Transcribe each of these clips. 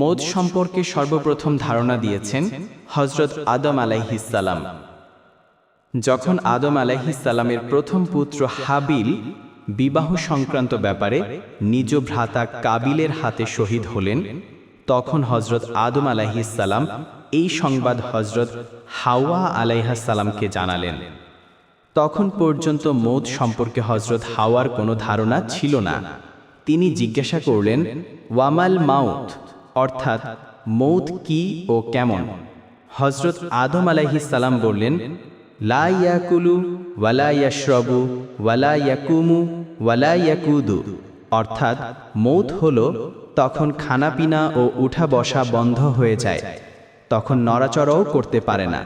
মৌত সম্পর্কে সর্বপ্রথম ধারণা দিয়েছেন হজরত আদম আলাইহিসাল্লাম যখন আদম আলাইহিসাল্লামের প্রথম পুত্র হাবিল বিবাহ সংক্রান্ত ব্যাপারে নিজ ভ্রাতা কাবিলের হাতে শহীদ হলেন, তখন হজরত আদম আলাইহিসাল্লাম এই সংবাদ হজরত হাওয়া আলাইহাসাল্লামকে জানালেন। তখন পর্যন্ত মৌত সম্পর্কে হজরত হাওয়ার কোনো ধারণা ছিল না। তিনি জিজ্ঞাসা করলেন, ওয়ামাল মাউত? অর্থাৎ মৌত কি ও কেমন? হজরত আদম সালাম বললেন, লা ইয়াকুলু ওয়ালা ইয়াশরবু ওয়ালা ইয়াকুমু ওয়ালা ইয়াকুদু। অর্থাৎ মৌত হল তখন খানাপিনা ও উঠা বসা বন্ধ হয়ে যায়, তখন নড়াচড়াও করতে পারে না।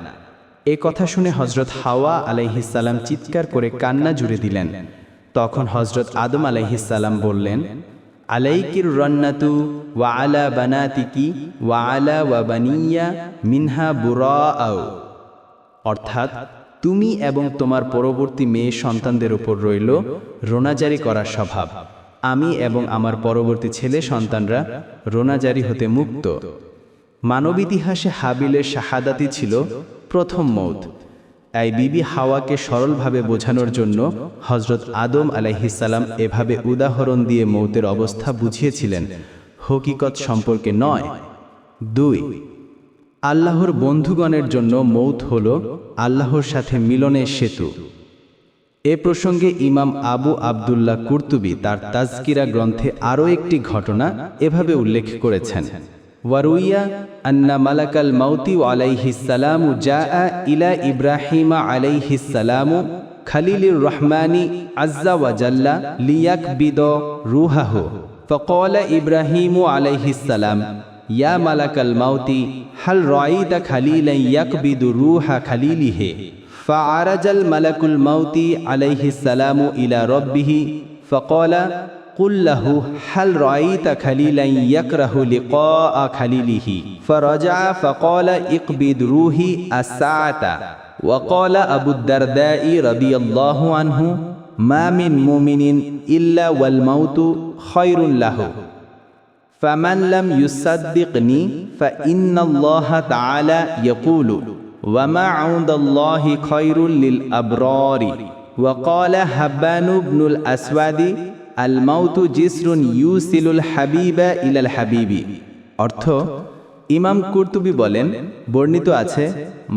এ কথা শুনে হজরত হাওয়া আলাইহিসাল্লাম চিৎকার করে কান্না জুড়ে দিলেন। তখন হজরত আদম আলাইহিসাল্লাম বললেন আলাইকির রন্নাতু ওয়া আলা বানাতিকি ওয়া আলা ওয়া বানিয়া মিনহা বুরা অর্থাৎ তুমি এবং তোমার পরবর্তী মেয়ে সন্তানদের উপর রইল রোনাজারি করার স্বভাব। আমি এবং আমার পরবর্তী ছেলে সন্তানরা রোনাজারি হতে মুক্ত। মানব ইতিহাসে হাবিলের শাহাদাতি ছিল প্রথম মৌত। এই বিবি হাওয়াকে সরলভাবে বোঝানোর জন্য হজরত আদম আলাইহিসাল্লাম এভাবে উদাহরণ দিয়ে মৌতের অবস্থা বুঝিয়েছিলেন। হকিকত সম্পর্কে নয়, দুই, আল্লাহর বন্ধুগণের জন্য মৌত হল আল্লাহর সাথে মিলনের সেতু। এ প্রসঙ্গে ইমাম আবু আবদুল্লাহ কুর্তুবি তার তাজকিরা গ্রন্থে আরও একটি ঘটনা এভাবে উল্লেখ করেছেন। وروي أن ملك الموت عليه السلام جاء إلى إبراهيم عليه السلام خليل الرحمن عز وجل ليكبد روحه. فقال إبراهيم عليه السلام يا ملك الموت هل رأيت خليلا يكبد روح خليله؟ فعرج الملك الموت عليه السلام إلى ربه فقال قل له هل رأيت خليلا يكره لقاء خليله؟ فرجع فقال اقبض روحي الساعة. وقال أبو الدرداء رضي الله عنه ما من مؤمن إلا والموت خير له. فمن لم يصدقني فإن الله تعالى يقول وما عند الله خير للأبرار. وقال حبان بن الأسود আল মাউতু জিসরুন ইউসিলুল হাবিবা ইলাল হাবিবি। অর্থ, ইমাম কুর্তুবি বলেন, বর্ণিত আছে,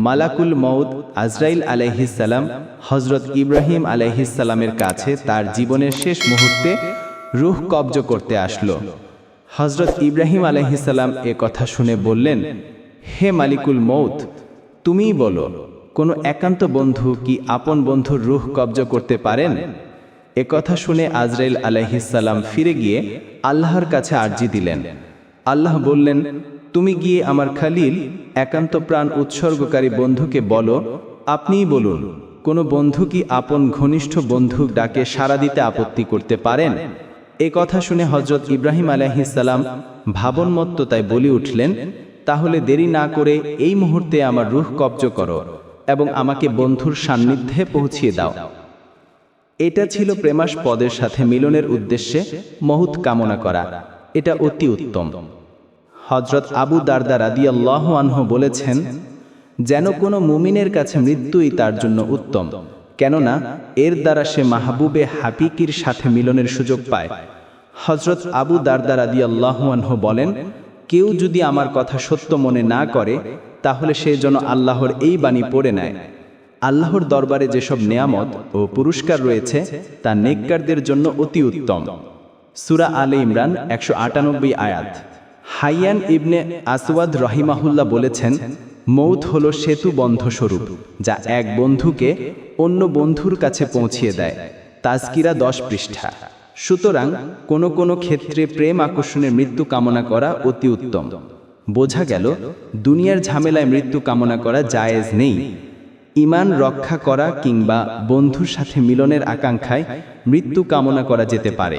মালাকুল মৌদ আজরাইল আলাইহিসাল্লাম হজরত ইব্রাহিম আলাইহিসাল্লামের কাছে তার জীবনের শেষ মুহূর্তে রুহ কব্জ করতে আসলো। হজরত ইব্রাহিম আলাইহিসাল্লাম এ কথা শুনে বললেন, হে মালিকুল মৌত তুমিই বলো, কোনো একান্ত বন্ধু কি আপন বন্ধুর রুহ কব্জ করতে পারেন? কথা শুনে আজরাইল আলাইহিসাল্লাম ফিরে গিয়ে আল্লাহর কাছে আর্জি দিলেন। আল্লাহ বললেন, তুমি গিয়ে আমার খালিল, একান্ত প্রাণ উৎসর্গকারী বন্ধুকে বলো, আপনিই বলুন, কোনো বন্ধু কি আপন ঘনিষ্ঠ বন্ধু ডাকে সাড়া দিতে আপত্তি করতে পারেন? এ কথা শুনে হজরত ইব্রাহিম আলাইহিসাল্লাম ভাবনমত্ততায় বলি উঠলেন, তাহলে দেরি না করে এই মুহূর্তে আমার রুহ কব্জ করো এবং আমাকে বন্ধুর সান্নিধ্যে পৌঁছিয়ে দাও। এটা ছিল প্রেমাস পদের সাথে মিলনের উদ্দেশ্যে মহুত কামনা করা। এটা অতি উত্তম। হজরত আবু দারদা রাদিয়াল্লাহ আনহু বলেছেন, যেন কোনো মুমিনের কাছে মৃত্যুই তার জন্য উত্তম। কেননা, এর দ্বারা সে মাহবুবে হাকিকির সাথে মিলনের সুযোগ পায়। হজরত আবু দারদা রাদিয়াল্লাহ আনহু বলেন, কেউ যদি আমার কথা সত্য মনে না করে, তাহলে সে যেন আল্লাহর এই বাণী পড়ে নেয়। আল্লাহর দরবারে যেসব নেয়ামত ও পুরস্কার রয়েছে, তা নেককারদের জন্য অতি উত্তম। সুরা আলে ইমরান একশো আটানব্বই আয়াত। হাইয়ান ইবনে আসওয়াদ রহিমাহুল্লাহ বলেছেন, মৌত হল সেতু বন্ধ স্বরূপ, যা এক বন্ধুকে অন্য বন্ধুর কাছে পৌঁছিয়ে দেয়। তাজকিরা দশ পৃষ্ঠা। সুতরাং কোনো কোনো ক্ষেত্রে প্রেম আকর্ষণের মৃত্যু কামনা করা অতি উত্তম। বোঝা গেল, দুনিয়ার ঝামেলায় মৃত্যু কামনা করা জায়েজ নেই। ইমান রক্ষা করা কিংবা বন্ধুর সাথে মিলনের আকাঙ্ক্ষায় মৃত্যু কামনা করা যেতে পারে।